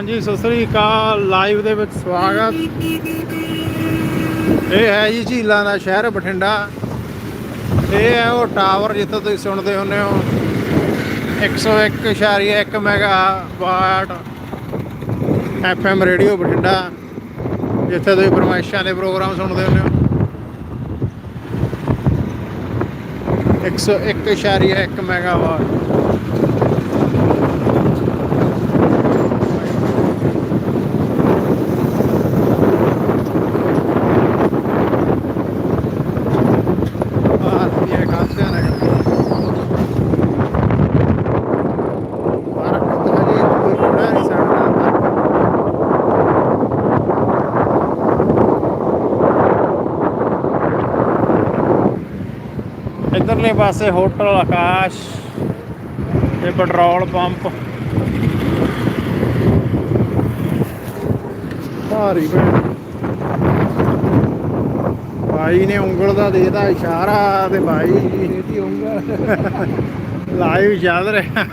ਹਾਂਜੀ, ਸਤਿ ਸ੍ਰੀ ਅਕਾਲ, ਲਾਈਵ ਦੇ ਵਿੱਚ ਸਵਾਗਤ। ਇਹ ਹੈ ਜੀ ਝੀਲਾਂ ਦਾ ਸ਼ਹਿਰ ਬਠਿੰਡਾ। ਇਹ ਹੈ ਉਹ ਟਾਵਰ ਜਿੱਥੇ ਤੁਸੀਂ ਸੁਣਦੇ ਹੁੰਦੇ ਹੋ। 101.1 ਮੈਗਾ ਵਾਟ ਐਫਐਮ ਰੇਡੀਓ ਬਠਿੰਡਾ, ਜਿੱਥੇ ਤੁਸੀਂ ਪਰਮਾਇਸ਼ਾਂ ਦੇ ਪ੍ਰੋਗਰਾਮ ਸੁਣਦੇ ਹੁੰਦੇ ਹੋ। 101.1 ਮੈਗਾ ਵਾਟ ਬਾਹਰ ਇਹ ਖਾਸਿਆ ਨੇ ਬਾਹਰ ਹਜੇ ਕੋਈ ਬੜਾ ਨਹੀਂ ਸਾਡਾ ਇਧਰਲੇ ਪਾਸੇ ਹੋਟਲ ਆਕਾਸ਼ ਤੇ ਪੈਟਰੋਲ ਪੰਪ। ਭਾਰੀ ਭੈਣ। ਭਾਈ ਨੇ ਉਂਗਲ ਦਾ ਦੇਤਾ ਇਸ਼ਾਰਾ ਤੇ ਭਾਈ ਇਹਦੀ ਉਂਗਲ। ਲਾਈਵ ਚੱਲ ਰਿਹਾ।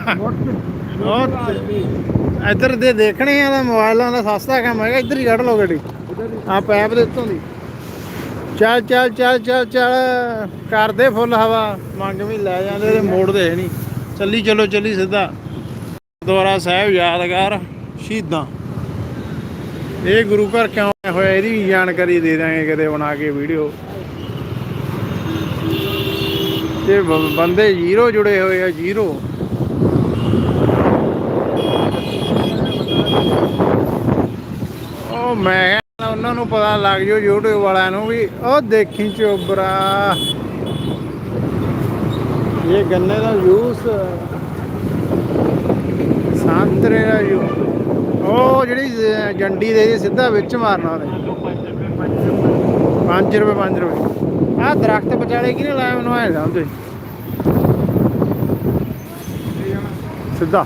ਇੱਧਰ ਦੇ ਦੇਖਣੇ ਆ ਤਾਂ ਮੋਬਾਈਲਾਂ ਦਾ ਸਸਤਾ ਕੰਮ ਹੈਗਾ ਇੱਧਰ ਹੀ ਕੱਢ ਲਓ ਗੱਡੀ। ਆ ਪੈਪ ਦੇ ਉੱਤੋਂ ਦੀ। ਚੱਲ ਚੱਲ ਚੱਲ ਚੱਲ ਚੱਲ। ਕਰਦੇ ਫੁੱਲ ਹਵਾ। ਮੰਗ ਵੀ ਲੈ ਜਾਂਦੇ ਤੇ ਮੋੜਦੇ ਨਹੀਂ। ਚੱਲੀ ਚਲੋ, ਚੱਲੀ ਸਿੱਧਾ। ਗੁਰਦੁਆਰਾ ਸਾਹਿਬ ਯਾਦਗਾਰ, ਸ਼ਹੀਦਾਂ। ਇਹ ਗੁਰੂ ਘਰ ਕਿਉਂ ਹੋਇਆ? ਇਹਦੀ ਵੀ ਜਾਣਕਾਰੀ ਦੇ ਦਾਂਗੇ ਕਦੇ ਬਣਾ ਕੇ ਵੀਡੀਓ। ਤੇ ਬੰਦੇ ਜ਼ੀਰੋ ਜੁੜੇ ਹੋਏ ਆ, ਜ਼ੀਰੋ। ਉਹ ਮੈਂ ਉਹਨਾਂ ਨੂੰ ਪਤਾ ਲੱਗ ਜਾਓ YouTube ਵਾਲਿਆਂ ਨੂੰ ਵੀ ਉਹ ਦੇਖੀ ਚੋਬਰਾ। ਇਹ ਗੰਨੇ ਦਾ ਜੂਸ। ਸੰਤਰੇ ਦਾ ਜੂਸ ਉਹ ਜਿਹੜੀ ਜ- ਜੰਡੀ ਦੇ ਜੀ ਸਿੱਧਾ ਵਿੱਚ ਮਾਰਨਾ ਉਹਦੇ। 5 ਰੁਪਏ 5 ਰੁਪਏ। ਆਹ ਦਰਖਤ ਵਿਚਾਲੇ ਕਿਹਨੇ ਲਾਇਆ ਮੈਨੂੰ ਐ ਸਮਝ ਸਿੱਧਾ।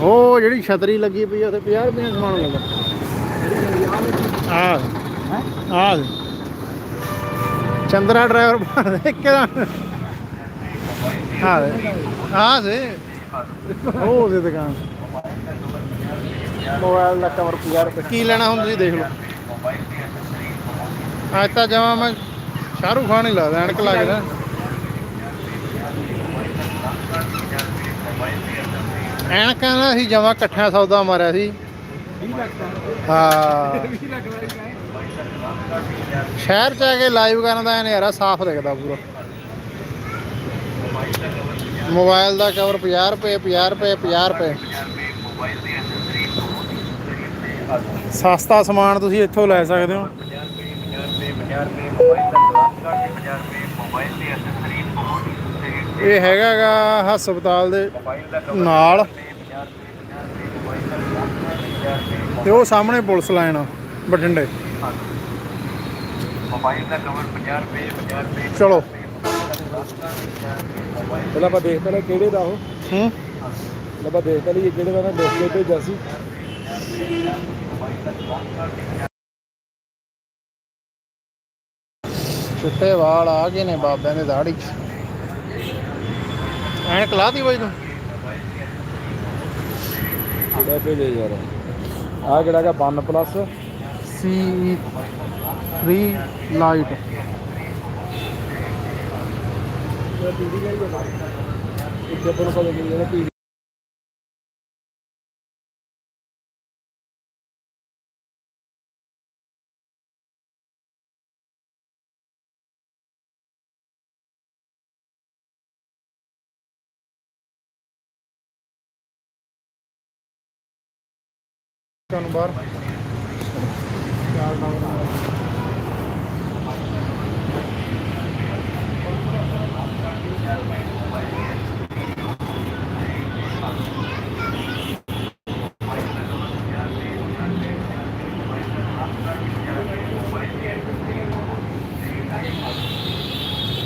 ਉਹ ਜਿਹੜੀ ਛਤਰੀ ਲੱਗੀ ਪਈ ਆ ਉੱਥੇ 50 ਰੁਪਏ ਸਮਾਨ ਮਿਲਦਾ ਆ ਆ ਚੰਦਰਾ ਡਰਾਈਵਰ ਇੱਕਦਮ ਆ ਆ ਸੇ ਉਹ ਦੇ ਦੁਕਾਨ। ਮੋਬਾਈਲ ਦਾ ਕਵਰ 50 ਰੁਪਏ। ਕੀ ਲੈਣਾ ਹੁਣ ਤੁਸੀਂ ਦੇਖ ਲਓ। ਅੱਜ ਤਾਂ ਜਮਾ ਮੈਂ ਸ਼ਾਹਰੁਖ ਖਾਨ ਹੀ ਲੱਗਦਾ ਐਨਕ ਲੱਗਦਾ ਐਨਕਾਂ ਦਾ ਅਸੀਂ ਜਮਾ ਇਕੱਠਿਆਂ ਸੌਦਾ ਮਾਰਿਆ ਸੀ। 20 ਲੱਖ ਦਾ ਹਾਂ। 20 ਲੱਖ ਦਾ ਹੀ ਹੈ ਸ਼ਹਿਰ ਚ ਆ ਕੇ ਲਾਈਵ ਕਰਨ ਦਾ ਨਜ਼ਾਰਾ ਸਾਫ਼ ਦਿਖਦਾ ਪੂਰਾ। ਮੋਬਾਈਲ ਦਾ ਕਵਰ 50 ਰੁਪਏ 50 ਰੁਪਏ 50 ਰੁਪਏ। ਸਸਤਾ ਸਮਾਨ ਤੁਸੀਂ ਇੱਥੋਂ ਲੈ ਸਕਦੇ ਹੋ। ਇਹ ਹੈਗਾਗਾ ਹਸਪਤਾਲ ਦੇ ਨਾਲ। ਤੇ ਉਹ ਸਾਹਮਣੇ ਪੁਲਿਸ ਲਾਈਨ ਆ, ਬਠਿੰਡੇ। ਮੋਬਾਈਲ ਦਾ ਕਵਰ 50 ਰੁਪਏ 50 ਰੁਪਏ। ਚਲੋ। ਪਹਿਲਾਂ ਆਪਾਂ ਦੇਖਦੇ ਨੇ ਕਿਹੜੇ ਦਾ ਉਹ। ਹੂੰ? ਆਪਾਂ ਦੇਖਦੇ ਲਈ ਕਿਹੜੇ ਦਾ ਨਾ ਦੇਖ ਕੇ ਭੇਜਿਆ ਸੀ। ਚਿੱਟੇ ਵਾਲ ਆ ਗਏ ਨੇ ਬਾਬਿਆਂ ਦੇ ਦਾੜੀ। 'ਚ ਐਨਕ ਲਾਤੀ ਬਾਈ ਤੂੰ। ਕਿਹੜਾ ਭੇਜਿਆ ਯਾਰ। ਆਹ ਜਿਹੜਾ ਹੈਗਾ 1 ਪਲੱਸ ਸੀ 3 ਲਾਈਟ ਇੱਕ ਆਪਾਂ ਨੂੰ ਪਤਾ ਨਹੀਂ ਜਿਹੜਾ ਪੀ ਤੁਹਾਨੂੰ ਬਾਹਰ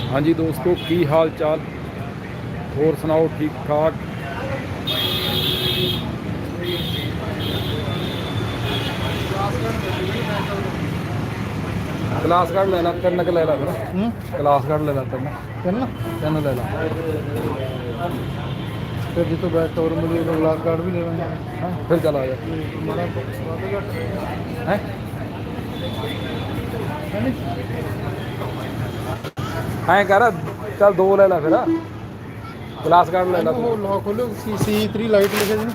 ਹਾਂਜੀ ਦੋਸਤੋ ਕੀ ਹਾਲ ਚਾਲ ਹੋਰ ਸੁਣਾਓ ਠੀਕ ਠਾਕ ਕਲਾਸ ਕੱਢ ਲੈਣਾ ਤਿੰਨ ਕੁ ਲੈ ਲਾ ਫਿਰ। ਹੂੰ। ਕਲਾਸ ਕੱਢ ਲੈਣਾ ਤਿੰਨ। ਕਿੰਨਾ ਤਿੰਨ ਲੈ ਲਾ। ਫਿਰ ਜਿੱਥੋਂ ਬੈਕ ਕਵਰ ਮਿਲੇ ਤਾਂ ਗਲਾਸ ਕਾਰਡ ਵੀ ਲੈ ਲਾਂਗੇ ਹਾਂ? ਫਿਰ ਚੱਲ ਆ ਜਾ। ਹੈ? ਐਂ ਕਰ ਚੱਲ ਦੋ ਲੈ ਲੈ ਫਿਰ। ਗਲਾਸ ਕਾਰਡ ਲੈ ਲੈ ਤੂੰ ਉਹ ਲੋ ਖੋਲੋ ਸੀ ਸੀ 3 ਲਾਈਟ ਲਿਖਿਆ ਜੀ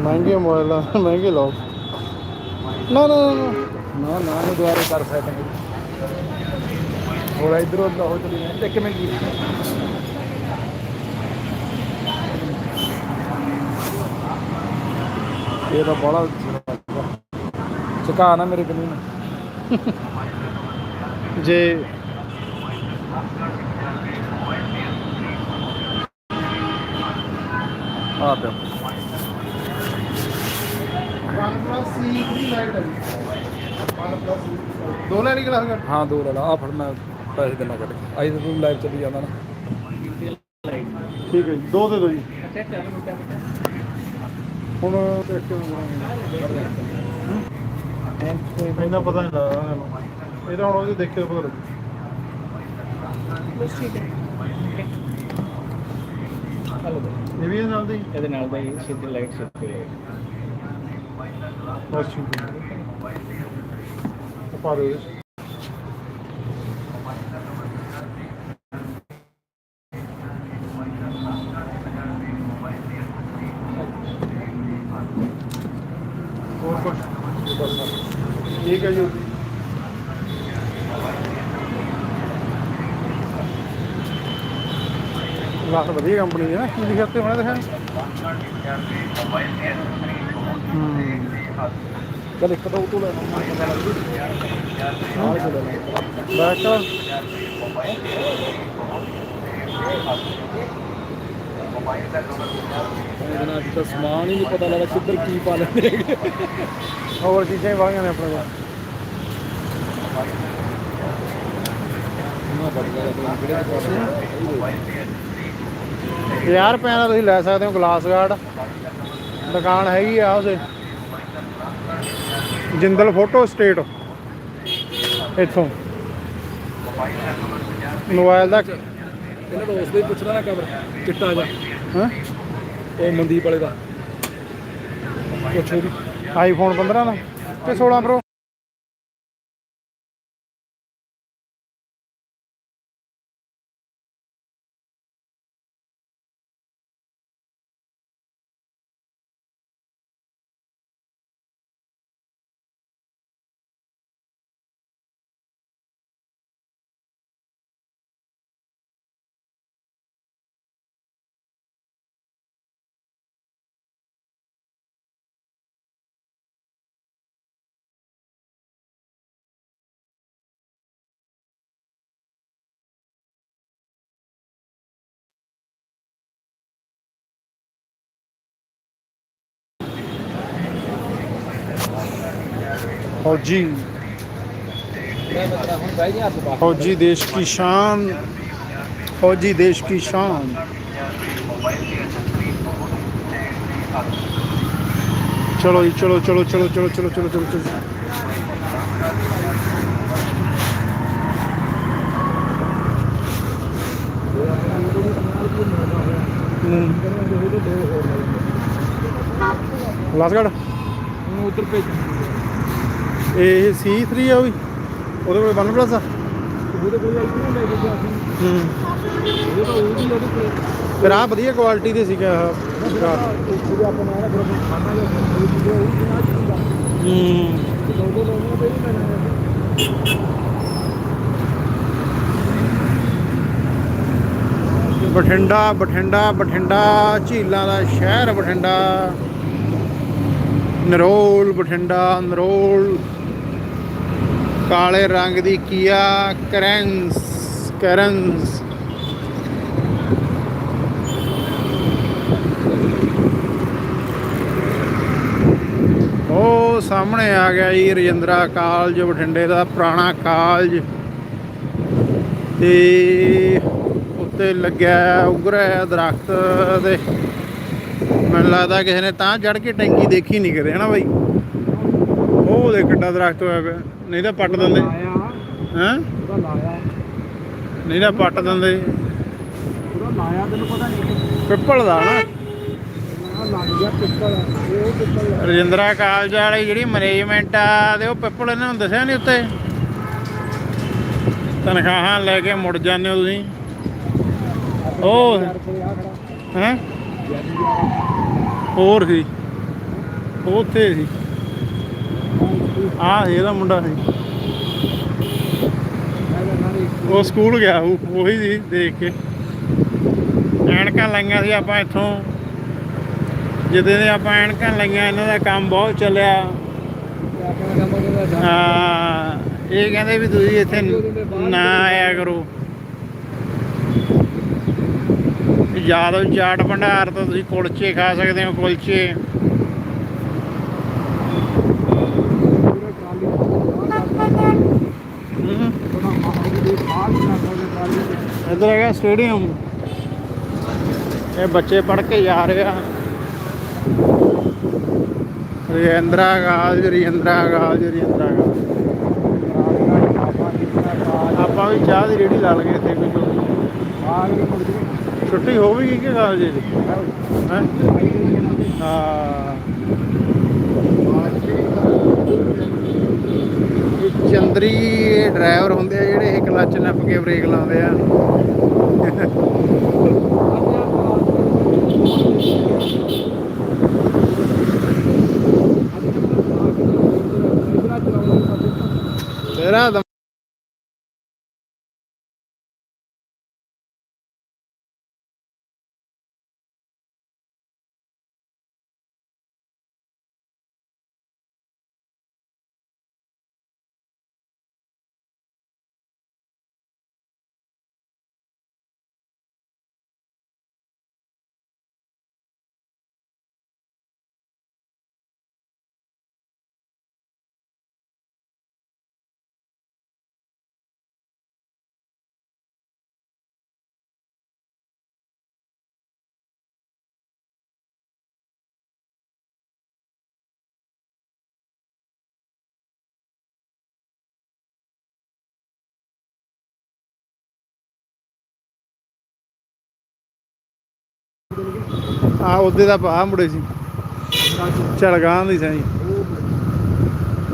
ਮਹਿੰਗੇ ਮੋਬਾਈਲ ਮਹਿੰਗੇ ਲੋ ਨਾ ਨਾ ਨਾ, ਨਾ। ਨਾ ਨਾ ਦੁਆਰੇ ਕਰ ਸੈਟਿੰਗ ਹੋਰ ਇਧਰੋਂ ਦਾ ਹੋ ਚਲੀ ਜਾਂਦੀ ਇੱਕ ਮਿੰਟ ਕੀ ਇਹ ਤਾਂ ਬੜਾ ਚੁਕਾ ਨਾ ਮੇਰੇ ਕਨੀ। ਨੂੰ ਜੇ ਆ ਪਿਆ ਦੋ ਲੈ ਲਈ ਗਲਾਸ ਕੱਟ ਹਾਂ ਦੋ ਲੈ ਲਾ। ਆ ਫੜ ਮੈਂ ਪੈਸੇ ਦੇਣਾ ਕੱਟ ਕੇ ਆਈ ਤਾਂ ਤੂੰ ਲਾਈਵ ਚੱਲੀ ਜਾਂਦਾ ਨਾ। ਠੀਕ ਹੈ ਜੀ ਦੋ ਦੇ ਦਿਓ ਜੀ। ਹੁਣ ਦੇਖ ਕੇ ਇੰਨਾ ਪਤਾ ਨਹੀਂ ਲੱਗਦਾ ਮੈਨੂੰ ਇਹਦਾ ਹੁਣ ਉਹਦੇ ਦੇਖੇ ਪਤਾ ਲੱਗੂ। ਇਹ ਵੀ ਇਹ ਨਾਲ ਦੀ? ਇਹਦੇ ਨਾਲ ਦਾ ਹੀ ਸਿੱਧੀ ਲਾਈਟ ਸਿੱਧੀ ਬਸ ਠੀਕ ਹੈ ਪਾ ਦਿਓ ਹੋਰ ਕੁਝ ਬਸ ਠੀਕ ਹੈ? ਜੀ ਲਾਸ ਵਧੀਆ ਕੰਪਨੀ ਹੈ ਕੀ ਲਿਖਿਆ ਤੇ ਹੋਣਾ ਦੇਖਿਆ ਮੋਬਾਈਲ ਦੇ ਹੂੰ। ਚੱਲ ਇੱਕ ਤਾਂ ਉਹ ਤੋਂ ਲੈ ਲਾ ਪਤਾ ਲੱਗ ਜੂ ਆਹ ਤੋਂ। ਲੈ ਲਾ ਬੈਕ ਇਹਦੇ ਨਾਲ ਅੱਜ ਤਾਂ ਸਮਾਨ ਹੀ ਨਹੀਂ ਪਤਾ ਲੱਗਦਾ ਕਿੱਧਰ ਕੀ ਪਾ ਲੈਂਦੇ ਹੋਰ ਚੀਜ਼ਾਂ ਹੀ ਵਾਲੀਆਂ ਨੇ ਆਪਣੇ ਕੋਲ। 50 ਰੁਪਏ ਦਾ ਤੁਸੀਂ ਲੈ ਸਕਦੇ ਹੋ ਗਲਾਸ ਗਾਰਡ। ਦੁਕਾਨ ਹੈਗੀ ਆ ਉਹਦੇ। Jindal photostat. ਇੱਥੋਂ। ਮੋਬਾਈਲ ਦਾ ਇਹਨਾਂ ਦਾ ਉਸ ਦੇ ਪੁੱਛਦਾ ਨਾ ਕਬਰ ਚਿੱਟਾ ਜਾ ਹਾਂ? ਉਹ ਮਨਦੀਪ ਵਾਲੇ ਦਾ। ਪੁੱਛੋ ਵੀ ਆਈਫੋਨ 15 ਦਾ। ਤੇ 16 ਪ੍ਰੋ फौजी फौजी देश की शान फौजी देश की शान चलो जी चलो चलो चलो चलो चलो चलो चलो चलो लासगढ़ उधर पे ਇਹ C3 ਆ ਉਹ ਵੀ। ਉਹਦੇ ਕੋਲ 1 ਪਲੱਸ ਆ। ਉਹਦੇ ਕੋਲ ਆਈ ਨਾ ਲੈ ਕੇ ਗਿਆ ਸੀ ਹੂੰ। ਉਹ ਤਾਂ ਉਹ ਵੀ ਉਹਦੇ ਕੋਲ। ਫਿਰ ਆ ਵਧੀਆ ਕੁਆਲਿਟੀ ਦੇ ਸੀਗਾ ਆਪਾਂ ਨਾਲ ਖਾਣਾ ਉਹ ਵੀ ਉਹ ਵੀ ਨਾ ਹੂੰ ਲੈਣਾ ਬਠਿੰਡਾ ਬਠਿੰਡਾ ਬਠਿੰਡਾ ਝੀਲਾਂ ਦਾ ਸ਼ਹਿਰ ਬਠਿੰਡਾ। ਨਰੋਲ ਬਠਿੰਡਾ ਨਰੋਲ। ਕਾਲੇ ਰੰਗ ਦੀ ਕੀਆ ਕਰੈਂਸ ਕਰੈਂਸ। ਉਹ ਸਾਹਮਣੇ ਆ ਗਿਆ ਜੀ ਰਜਿੰਦਰਾ ਕਾਲਜ, ਬਠਿੰਡੇ ਦਾ ਪੁਰਾਣਾ ਕਾਲਜ। ਤੇ ਉੱਤੇ ਲੱਗਿਆ ਉਗਰਿਆ ਦਰਖਤ ਦੇ ਮੈਨੂੰ ਲੱਗਦਾ ਕਿਸੇ ਨੇ ਤਾਂ ਚੜ ਕੇ ਟੈਂਕੀ ਦੇਖੀ ਨਹੀਂ ਕਦੇ, ਹਨਾ ਬਾਈ? ਉਹ ਦੇ ਕਿੱਡਾ ਦਰਖਤ ਹੋਇਆ ਪਿਆ। ਨਹੀਂ ਤਾਂ ਪੱਟ ਦਿੰਦੇ। ਹੈਂ? ਉਹਦਾ ਲਾਇਆ। ਨਹੀਂ ਤਾਂ ਪੱਟ ਦਿੰਦੇ। ਉਹਦਾ ਲਾਇਆ ਤੈਨੂੰ ਪਤਾ ਨਹੀਂ। ਪਿੱਪਲ ਦਾ ਨਾ। ਰਜਿੰਦਰਾ ਕਾਲਜ ਵਾਲੀ ਜਿਹੜੀ ਮੈਨੇਜਮੈਂਟ ਆ ਤੇ ਉਹ ਪਿੱਪਲ ਇਹਨਾਂ ਨੂੰ ਦੱਸਿਆ ਨਹੀਂ ਉੱਤੇ? ਤਨਖਾਹਾਂ ਲੈ ਕੇ ਮੁੜ ਜਾਂਦੇ ਹੋ ਤੁਸੀਂ? ਉਹ ਹੈ? ਹੋਰ ਸੀ ਉੱਥੇ ਸੀ। ਆਹ ਇਹਦਾ ਮੁੰਡਾ ਸੀ। ਉਹ ਸਕੂਲ ਗਿਆ ਉਹ ਉਹੀ ਸੀ ਦੇਖ ਕੇ। ਐਨਕਾਂ ਲਾਈਆਂ ਸੀ ਆਪਾਂ ਇੱਥੋਂ। ਜਿੱਦੇ ਦੇ ਆਪਾਂ ਐਨਕਾਂ ਲਾਈਆਂ, ਇਹਨਾਂ ਦਾ ਕੰਮ ਬਹੁਤ ਚੱਲਿਆ। ਆਪਣਾ ਹਾਂ, ਇਹ ਕਹਿੰਦੇ ਵੀ ਤੁਸੀਂ ਇੱਥੇ ਨਾ ਆਇਆ ਕਰੋ। ਯਾਦ ਚਾਟ ਭੰਡਾਰ ਤੋਂ ਤੁਸੀਂ ਕੁਲਚੇ ਖਾ ਸਕਦੇ ਹੋ, ਕੁਲਚੇ ਪੂਰੇ ਟਰਾਲੀ ਹਮ। ਬੜਾ ਮਾਹੌਲ ਦੇ ਬਾਹਰ ਨਾ ਕਰਦੇ ਟਰਾਲੀ ਤੇ ਇੱਧਰ ਹੈਗਾ ਸਟੇਡੀਅਮ। ਇਹ ਬੱਚੇ ਪੜ ਕੇ ਜਾ ਰਹੇ ਆ। Rajindra college Rajindra college Rajindra college. ਆਪਾਂ ਵੀ ਚਾਹ ਦੀ ਰੇੜੀ ਲਾ ਲਗੇ ਇੱਥੇ ਕੋਈ ਛੁੱਟੀ ਹੋ ਵੀ ਗਈ ਕਿ ਕਾਲਜ ਦੀ? ਹਾਂ? ਚੰਦਰੀ ਡਰਾਈਵਰ ਹੁੰਦੇ ਆ ਜਿਹੜੇ ਇਹ ਕਲੱਚ ਨੱਪ ਕੇ ਬ੍ਰੇਕ ਲਾਉਂਦੇ ਆ। Thank you. ਆ ਉਹਦੇ ਦਾ ਆ ਮੁੜੇ ਸੀ। ਚਲਗਾਂ ਦੀ ਸਾਈ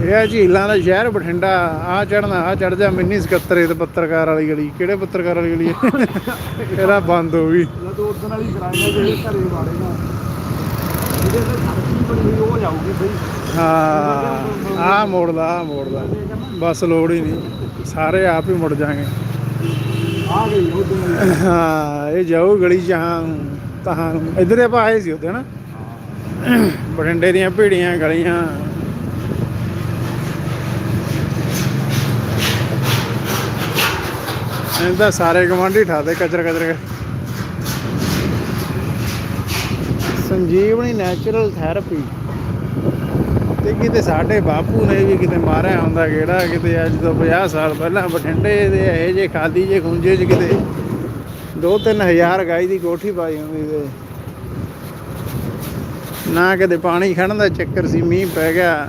ਇਹ ਆ ਝੀਲਾਂ ਦਾ ਸ਼ਹਿਰ ਬਠਿੰਡਾ। ਆ ਚੜਨਾ ਆ ਚੜ ਜਾ ਮਿੰਨੀ ਸਕੱਤਰੇ ਤੇ ਪੱਤਰਕਾਰ ਵਾਲੀ ਗਲੀ। ਕਿਹੜੇ ਪੱਤਰਕਾਰ ਵਾਲੀ ਗਲੀ ਇਹਦਾ ਬੰਦ ਹੋ ਗਈ। ਨਾ ਦੋ ਦਿਨ ਵਾਲੀ ਕਰਾਂਗੇ ਜਿਹੜੇ ਘਰੇ ਵਾੜੇਗਾ ਜਿਹਦੇ ਤੇ ਸੜਕੀ ਬਣੀ ਹੋਈ ਉਹ ਜਾਊਗੀ ਸਹੀ। ਹਾਂ ਆ ਮੋੜਦਾ ਆ ਮੋੜਦਾ ਬਸ ਲੋੜ ਹੀ ਨਹੀਂ। ਸਾਰੇ ਆਪ ਹੀ ਮੁੜ ਜਾਾਂਗੇ ਆ ਗਈ ਉਹ ਹਾਂ ਇਹ ਜਾਊ ਗਲੀ ਜਹਾਂ ਤਾਂ ਨੂੰ ਇੱਧਰ ਆਪਾਂ ਆਏ ਸੀ ਉੱਥੇ ਨਾ ਬਠਿੰਡੇ ਦੀਆਂ ਭੀੜੀਆਂ, ਗਲੀਆਂ। ਇਹਦਾ ਸਾਰੇ ਗਵਾਂਢੀ ਠਾਦੇ ਕਚਰ ਕਚਰ ਸੰਜੀਵਨੀ ਨੈਚੁਰਲ ਥੈਰੇਪੀ ਤੇ ਕਿਤੇ ਸਾਡੇ ਬਾਪੂ ਨੇ ਵੀ ਕਿਤੇ ਮਾਰਿਆ ਹੁੰਦਾ ਕਿਹੜਾ ਕਿਤੇ ਅੱਜ ਤੋਂ 50 ਸਾਲ ਪਹਿਲਾਂ ਬਠਿੰਡੇ ਦੇ ਇਹ ਜੇ ਖਾਦੀ ਜੇ ਖੁੰਝੇ ਚ ਕਿਤੇ ਦੋ ਤਿੰਨ ਹਜ਼ਾਰ ਗਾਈ ਦੀ ਕੋਠੀ ਪਾਈ ਹੁੰਦੀ ਤੇ। ਨਾ ਕਦੇ ਪਾਣੀ ਖੜਨ ਦਾ ਚੱਕਰ ਸੀ, ਮੀਂਹ ਪੈ ਗਿਆ।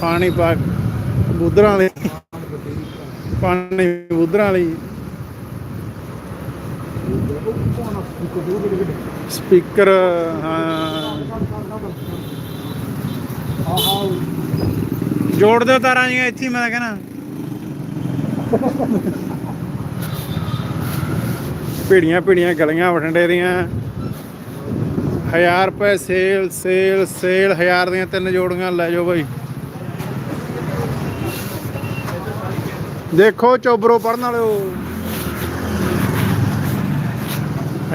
ਪਾਣੀ ਪਾ ਬੁੱਧਰਾਂ ਵਾਲੀ ਪਾਣੀ ਬੁੱਧਰਾਂ ਵਾਲੀ ਸਪੀਕਰ, ਹਾਂ। ਆਹਾ ਜੋੜ ਦਿਓ ਤਾਰਾਂ ਜੀਆਂ ਇੱਥੇ ਮੈਂ ਤਾਂ ਕਹਿਣਾ। ਭੀੜੀਆਂ ਭੀੜੀਆਂ ਗਲੀਆਂ ਬਠਿੰਡੇ ਦੀਆਂ। 1000 ਰੁਪਏ ਸੇਲ ਸੇਲ ਸੇਲ 1000 ਦੀਆਂ ਤਿੰਨ ਜੋੜੀਆਂ ਲੈ ਜਾਓ ਬਾਈ। ਦੇਖੋ ਚੋਬਰੋ ਪੜਨ ਵਾਲਿਓ।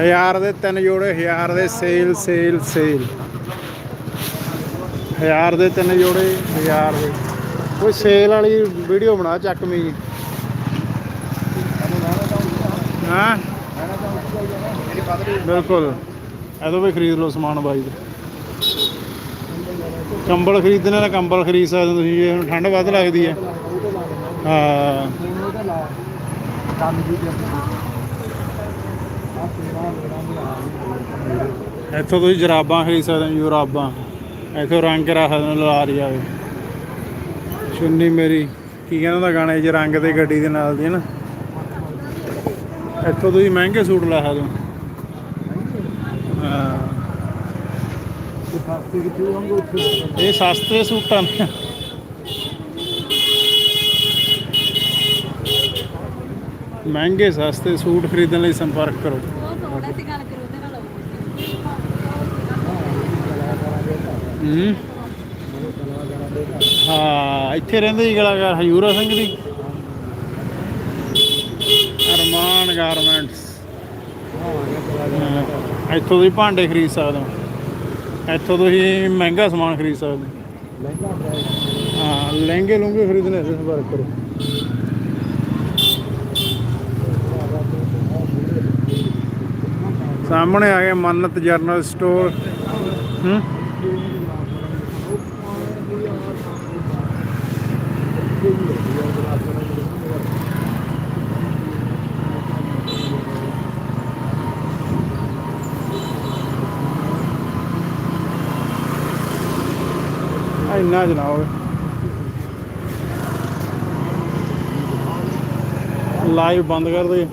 1000 ਦੇ ਤਿੰਨ ਜੋੜੇ 1000 ਦੇ ਸੇਲ ਸੇਲ ਸੇਲ। 1000 ਦੇ ਤਿੰਨ ਜੋੜੇ 1000 ਦੇ। ਕੋਈ ਸੇਲ ਵਾਲੀ ਵੀਡੀਓ ਬਣਾ ਚੱਕ ਮੀ। ਹਾਂ? ਬਿਲਕੁਲ। ਇਹਦੋਂ ਵੀ ਖਰੀਦ ਲਓ ਸਮਾਨ ਬਾਈ ਦਾ। ਕੰਬਲ ਖਰੀਦਣੇ ਤਾਂ ਕੰਬਲ ਖਰੀਦ ਸਕਦੇ ਤੁਸੀਂ ਜੇ ਹੁਣ ਠੰਡ ਵੱਧ ਲੱਗਦੀ ਹੈ। ਹਾਂ। ਇੱਥੋਂ ਤੁਸੀਂ ਜਰਾਬਾਂ ਖਰੀਦ ਸਕਦੇ ਹੋ, ਜੁਰਾਬਾਂ। ਇੱਥੋਂ ਰੰਗ ਰੱਖ ਸਕਦੇ ਲਾ ਰਹੀ ਜਾਵੇ ਚੁੰਨੀ ਮੇਰੀ, ਕੀ ਕਹਿੰਦਾ ਉਹਦਾ ਗਾਣਾ ਜੇ ਰੰਗ ਤੇ ਗੱਡੀ ਦੇ ਨਾਲ ਦੀ ਹੈ ਨਾ। ਇੱਥੋਂ ਤੁਸੀਂ ਮਹਿੰਗੇ ਸੂਟ ਲੈ ਸਕਦੇ ਹੋ ਤੇ ਫਾਸਤੇ ਕਿੱਥੇ ਹੋਣਗੇ ਉੱਥੇ ਇਹ ਸਸਤੇ ਸੂਟਾਂ ਨੇ। ਮਹਿੰਗੇ ਸਸਤੇ ਸੂਟ ਖਰੀਦਣ ਲਈ ਸੰਪਰਕ ਕਰੋ। ਹਾਂ। ਇੱਥੇ ਰਹਿੰਦੇ ਜੀ ਕਲਾਕਾਰ ਹਯੂਰਾ ਸਿੰਘ ਦੀ ਅਰਮਾਨ ਗਾਰਮੈਂਟਸ। ਇੱਥੋਂ ਤੁਸੀਂ ਭਾਂਡੇ ਖਰੀਦ ਸਕਦੇ ਹੋ। ਇੱਥੋਂ ਤੁਸੀਂ ਮਹਿੰਗਾ ਸਮਾਨ ਖਰੀਦ ਸਕਦੇ ਹੋ। ਲਹਿੰਗਾ ਹਾਂ? ਲਹਿੰਗੇ ਲੁੰਗੇ ਖਰੀਦਣੇ ਤੇ ਸੰਪਰਕ ਕਰੋ ਸਾਹਮਣੇ ਆ ਗਿਆ ਮੰਨਤ ਜਰਨਲ ਸਟੋਰ। ਹੂੰ? ਇੰਨਾ ਜਨਾਬ। ਲਾਈਵ ਬੰਦ ਕਰ ਦੇ।